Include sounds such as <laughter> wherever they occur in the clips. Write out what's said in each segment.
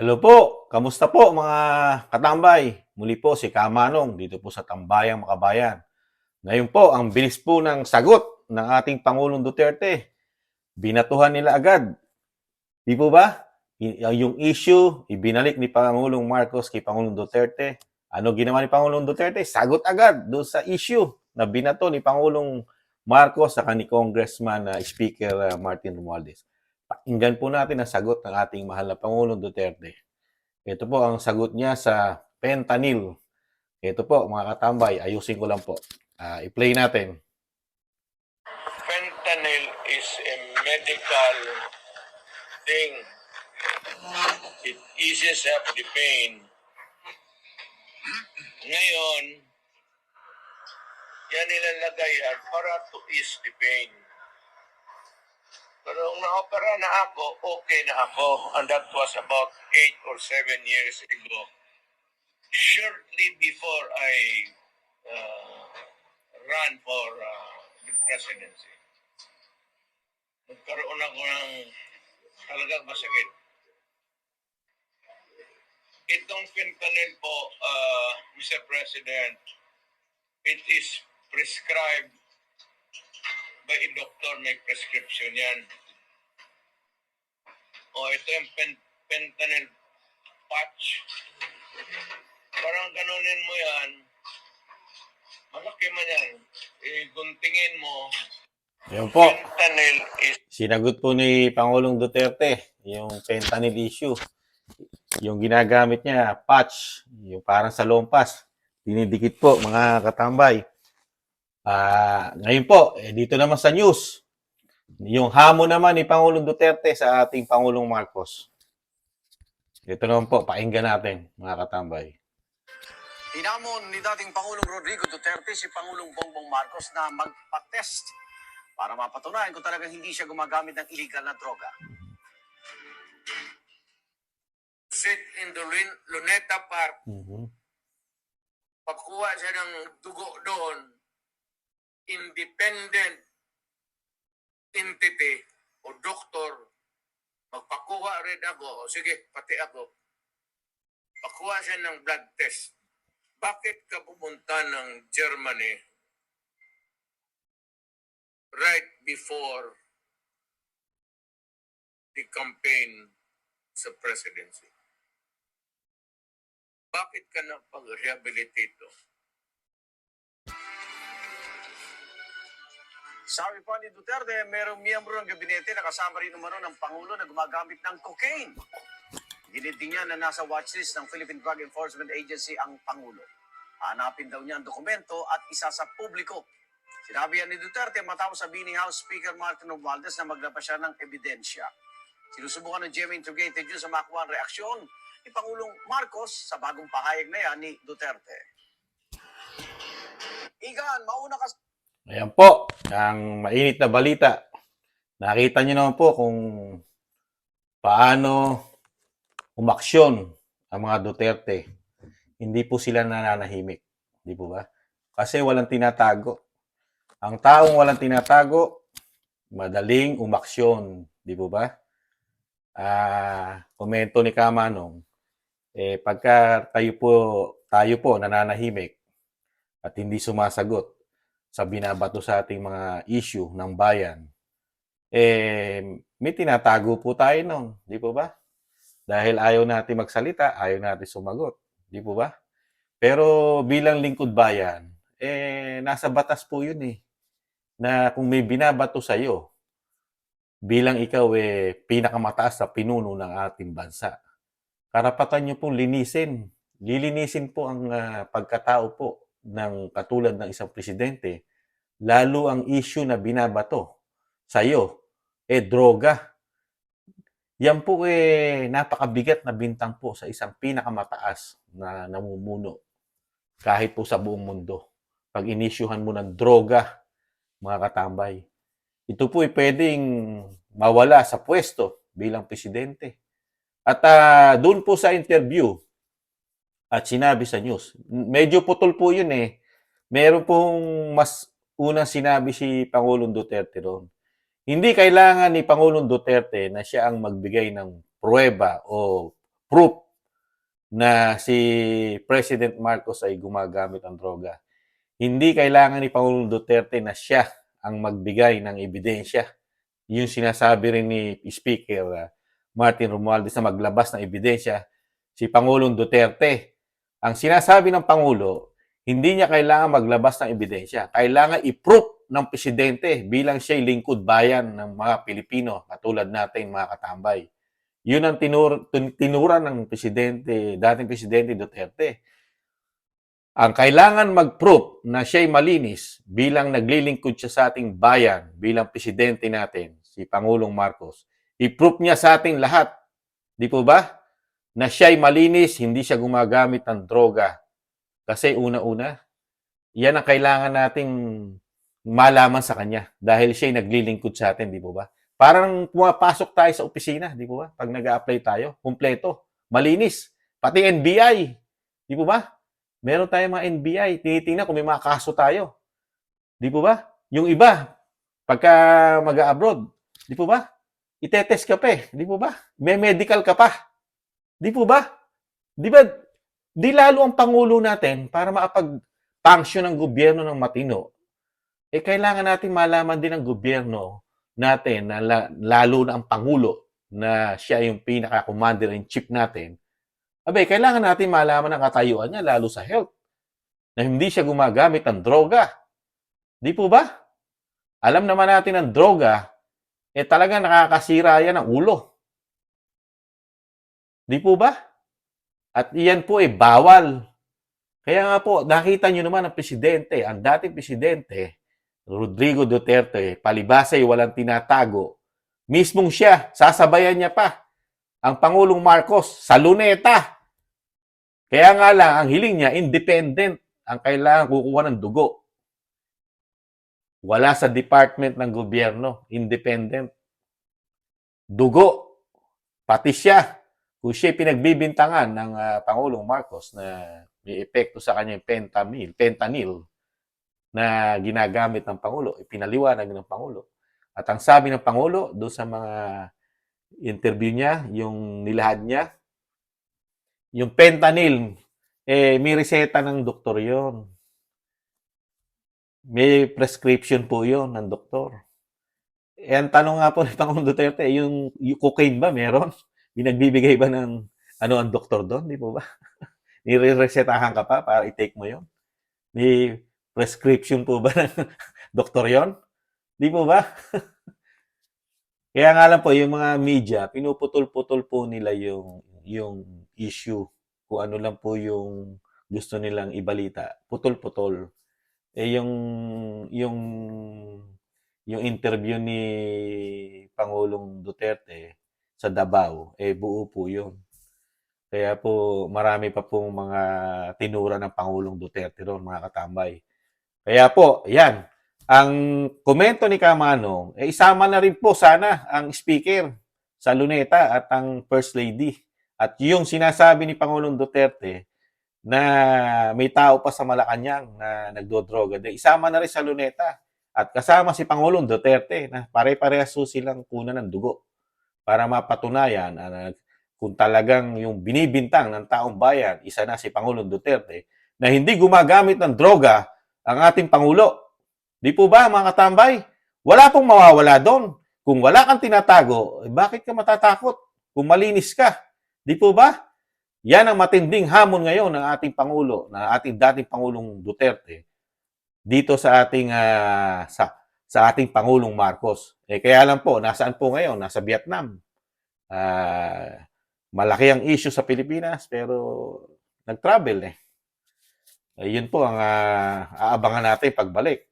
Hello po, kamusta po mga katambay? Muli po si Kamanong dito po sa Tambayang Makabayan. Ngayon po, ang bilis po ng sagot ng ating Pangulong Duterte. Binatuhan nila agad. Di po ba? Yung issue, ibinalik ni Pangulong Marcos kay Pangulong Duterte. Ano ginawa ni Pangulong Duterte? Sagot agad doon sa issue na binato ni Pangulong Marcos sa ni Congressman na Speaker uh, Martin Romualdez. Pakinggan po natin ang sagot ng ating mahal na Pangulong Duterte. Ito po ang sagot niya sa fentanyl. Ito po, mga katambay, ayusin ko lang po. Ah, i-play natin. fentanyl is a medical thing. It eases up the pain. Ngayon, yan nilalagay yan para to ease the pain. Pero nung na-opera na ako, okay na ako. And that was about eight or seven years ago. Shortly before I uh, ran for uh, the presidency. Nagkaroon ako ng talagang masakit. Itong fentanyl po, uh, Mr. President, it is prescribed by a doctor, may prescription yan. O ito yung pen- fentanyl patch. Parang ganunin mo yan, malaki man yan. Eh, guntingin mo, Yan po. fentanyl is Sinagot po ni Pangulong Duterte yung fentanyl issue. Yung ginagamit niya, patch, yung parang sa lompas. Dinidikit po, mga katambay. Ah, ngayon po, eh, dito naman sa news. Yung hamon naman ni Pangulong Duterte sa ating Pangulong Marcos. Ito naman po, pakinggan natin, mga katambay. Hinamon ni dating Pangulong Rodrigo Duterte si Pangulong Bongbong Marcos na magpa-test para mapatunayan kung talagang hindi siya gumagamit ng illegal na droga. sit in the Lun- Luneta Park, Mhm. pagkuha siya ng dugo doon, independent entity o doktor, magpakuha rin ako, o sige, pati ako, pakuha siya ng blood test. Bakit ka pumunta ng Germany right before the campaign sa presidency? Bakit ka na pag-rehabilitate Sabi pa ni Duterte, merong miyembro ng gabinete na kasama rin umano ng Pangulo na gumagamit ng cocaine. Giniting niya na nasa watchlist ng Philippine Drug Enforcement Agency ang Pangulo. Hanapin daw niya ang dokumento at isa sa publiko. Sinabi yan ni Duterte matapos sabihin ni House Speaker Martin Romualdez na maglabas siya ng ebidensya. Sinusubukan ng GMA Integrated News sa makuha ang reaksyon ni Pangulong Marcos sa bagong pahayag na yan ni Duterte. Igan, mauna ka Ayan po, ang mainit na balita. Nakita niyo naman po kung paano umaksyon ang mga Duterte. Hindi po sila nananahimik. Di po ba? Kasi walang tinatago. Ang taong walang tinatago, madaling umaksyon. Di po ba? Ah, komento ni Kamanong, eh, pagka tayo po, tayo po nananahimik at hindi sumasagot, sa binabato sa ating mga issue ng bayan, eh, may tinatago po tayo nun. Di po ba? Dahil ayaw natin magsalita, ayaw natin sumagot. Di po ba? Pero bilang lingkod bayan, eh, nasa batas po yun eh. Na kung may binabato sa iyo, bilang ikaw eh, pinakamataas sa pinuno ng ating bansa, karapatan nyo pong linisin. Lilinisin po ang ah, pagkatao po ng katulad ng isang presidente, lalo ang issue na binabato sa iyo, eh droga. Yan po eh napakabigat na bintang po sa isang pinakamataas na namumuno kahit po sa buong mundo. Pag inisyuhan mo ng droga, mga katambay, ito po ay pwedeng mawala sa pwesto bilang presidente. At ah, doon po sa interview, at sinabi sa news. Medyo putol po yun eh. Meron pong mas unang sinabi si Pangulong Duterte doon. Hindi kailangan ni Pangulong Duterte na siya ang magbigay ng pruweba o proof na si President Marcos ay gumagamit ng droga. Hindi kailangan ni Pangulong Duterte na siya ang magbigay ng ebidensya. Yung sinasabi rin ni Speaker uh, Martin Romualdez na maglabas ng ebidensya si Pangulong Duterte. Ang sinasabi ng Pangulo, hindi niya kailangan maglabas ng ebidensya. Kailangan i-proof ng presidente bilang siya'y lingkod bayan ng mga Pilipino, katulad natin mga katambay. Yun ang tinur, tin- tinuran ng presidente, dating presidente Duterte. Ang kailangan mag-proof na siya'y malinis bilang naglilingkod siya sa ating bayan, bilang presidente natin, si Pangulong Marcos. I-proof niya sa ating lahat, di po ba? Na siya'y malinis, hindi siya gumagamit ng droga. Kasi una-una, yan ang kailangan nating malaman sa kanya dahil siya'y naglilingkod sa atin, di po ba? Parang pumapasok tayo sa opisina, di po ba? Pag nag apply tayo, kumpleto, malinis. Pati NBI, di po ba? Meron tayong mga NBI, tinitingnan kung may mga kaso tayo. Di po ba? Yung iba, pagka mag-abroad, di po ba? Itetest ka pa eh, di po ba? May medical ka pa. Di po ba? Di ba? Di lalo ang Pangulo natin para maapag-function ng gobyerno ng matino. Eh, kailangan natin malaman din ng gobyerno natin na la- lalo na ang Pangulo na siya yung pinaka-commander-in-chief natin Abay, kailangan natin malaman ang katayuan niya, lalo sa health. Na hindi siya gumagamit ng droga. Di po ba? Alam naman natin ang droga, eh talaga nakakasira yan ng ulo. Di po ba? At iyan po eh bawal. Kaya nga po, nakita nyo naman ang presidente, ang dating presidente, Rodrigo Duterte, palibasay walang tinatago. Mismong siya, sasabayan niya pa ang Pangulong Marcos sa luneta. Kaya nga lang, ang hiling niya, independent. Ang kailangan kukuha ng dugo. Wala sa department ng gobyerno. Independent. Dugo. Pati siya. Kung siya pinagbibintangan ng ah, Pangulong Marcos na may epekto sa kanya yung pentamil, pentanil na ginagamit ng Pangulo, ipinaliwanag ng Pangulo. At ang sabi ng Pangulo doon sa mga interview niya, yung nilahad niya, yung fentanyl, eh, may reseta ng doktor yon. May prescription po yon ng doktor. Eh, ang tanong nga po ni Pangulong Duterte, yung cocaine ba meron? Binagbibigay ba ng ano ang doktor doon? Di po ba? <laughs> Nire-resetahan ka pa para i-take mo yon? May prescription po ba ng <laughs> doktor yon? Di po ba? <laughs> Kaya nga lang po, yung mga media, pinuputol-putol po nila yung, yung issue. Kung ano lang po yung gusto nilang ibalita. Putol-putol. Eh, yung, yung, yung interview ni Pangulong Duterte sa Davao, eh, buo po yun. Kaya po, marami pa pong mga tinura ng Pangulong Duterte ron, mga katambay. Kaya po, yan, ang komento ni Kamanong, eh, isama na rin po sana ang speaker sa Luneta at ang First Lady. At yung sinasabi ni Pangulong Duterte na may tao pa sa Malacanang na nagdodroga, de, isama na rin sa Luneta. At kasama si Pangulong Duterte na pare-parehas silang kuna ng dugo para mapatunayan na kung talagang yung binibintang ng taong bayan, isa na si Pangulong Duterte, na hindi gumagamit ng droga ang ating Pangulo. Di po ba, mga katambay? Wala pong mawawala doon. Kung wala kang tinatago, eh, bakit ka matatakot? Kung malinis ka. Di po ba? Yan ang matinding hamon ngayon ng ating Pangulo, na ating dating Pangulong Duterte, dito sa ating ah, sa, sa ating Pangulong Marcos. Eh, kaya lang po, nasaan po ngayon? Nasa Vietnam. Ah, malaki ang issue sa Pilipinas, pero nag-travel eh. Ayun po ang ah, aabangan natin pagbalik.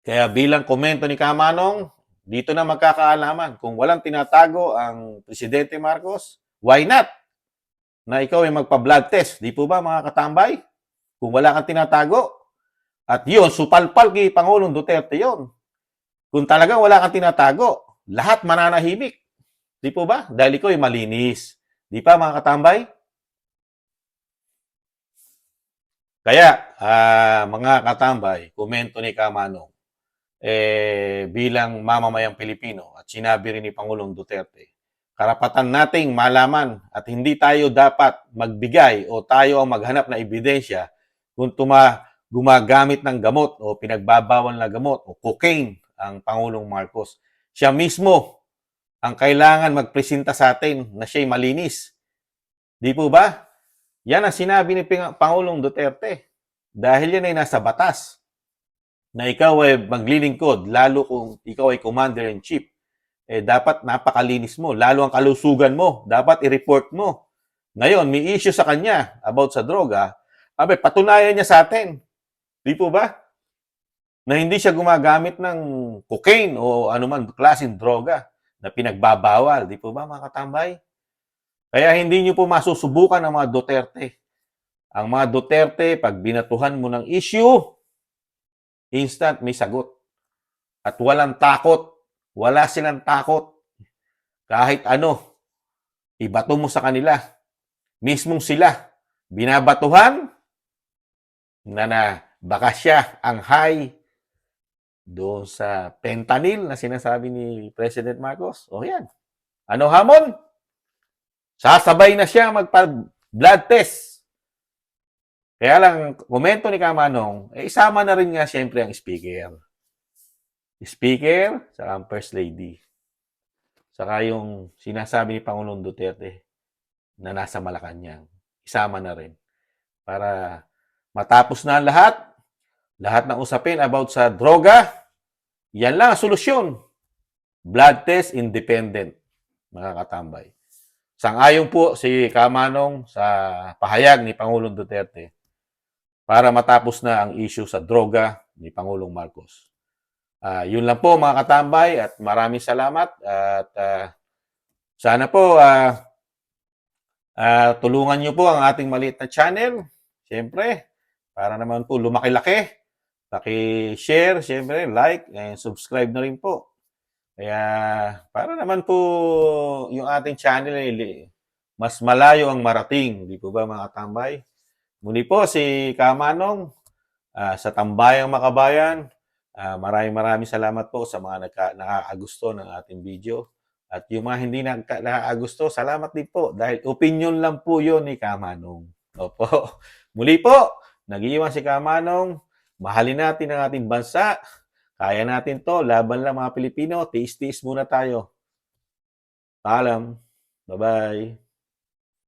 Kaya bilang komento ni Kamanong, dito na magkakaalaman kung walang tinatago ang Presidente Marcos, why not? Na ikaw ay magpa-blood test. Di po ba mga katambay? Kung wala kang tinatago. At yun, supalpal kay Pangulong Duterte yon. Kung talagang wala kang tinatago, lahat mananahimik. Di po ba? Dahil ikaw ay malinis. Di pa mga katambay? Kaya, ah, mga katambay, komento ni Kamanong, eh, bilang mamamayang Pilipino at sinabi rin ni Pangulong Duterte, karapatan nating malaman at hindi tayo dapat magbigay o tayo ang maghanap na ebidensya kung tuma gumagamit ng gamot o pinagbabawal na gamot o cocaine ang Pangulong Marcos. Siya mismo ang kailangan magpresenta sa atin na siya'y malinis. Di po ba? Yan ang sinabi ni Pangulong Duterte. Dahil yan ay nasa batas na ikaw ay maglilingkod, lalo kung ikaw ay commander-in-chief, eh dapat napakalinis mo. Lalo ang kalusugan mo, dapat i-report mo. Ngayon, may issue sa kanya about sa droga, abe, patunayan niya sa atin. Di po ba? Na hindi siya gumagamit ng cocaine o anuman klaseng droga na pinagbabawal. Di po ba, mga katambay? Kaya hindi niyo po masusubukan ang mga Duterte. Ang mga Duterte, pag binatuhan mo ng issue, instant may sagot. At walang takot. Wala silang takot. Kahit ano, ibato mo sa kanila. Mismong sila, binabatuhan na na baka siya ang high doon sa fentanyl na sinasabi ni President Marcos. O yan. Ano hamon? Sasabay na siya magpa-blood test. Kaya lang, komento ni Kamanong, eh, isama na rin nga siyempre ang speaker. Speaker, saka ang First Lady. Saka yung sinasabi ni Pangulong Duterte na nasa Malacanang. Isama na rin. Para matapos na lahat, lahat ng usapin about sa droga, yan lang ang solusyon. Blood test independent, mga katambay. Sang-ayon po si Kamanong sa pahayag ni Pangulong Duterte para matapos na ang issue sa droga ni Pangulong Marcos. Ah, yun lang po mga katambay at maraming salamat at ah, sana po ah, ah, tulungan niyo po ang ating maliit na channel. Siyempre, para naman po lumaki-laki. Paki-share, siyempre, like, and subscribe na rin po. Kaya, para naman po yung ating channel ay li- mas malayo ang marating. Di po ba mga tambay? Muli po si Kamanong ah, sa Tambayang Makabayan. Ah, maraming maraming salamat po sa mga nagka, nakakagusto ng ating video. At yung mga hindi nagka, nakakagusto, salamat din po. Dahil opinion lang po yun ni Kamanong. Opo. Muli po, nag-iwan si Kamanong. Mahalin natin ang ating bansa. Kaya natin to. Laban lang mga Pilipino. Tiis-tiis muna tayo. Paalam. Bye-bye.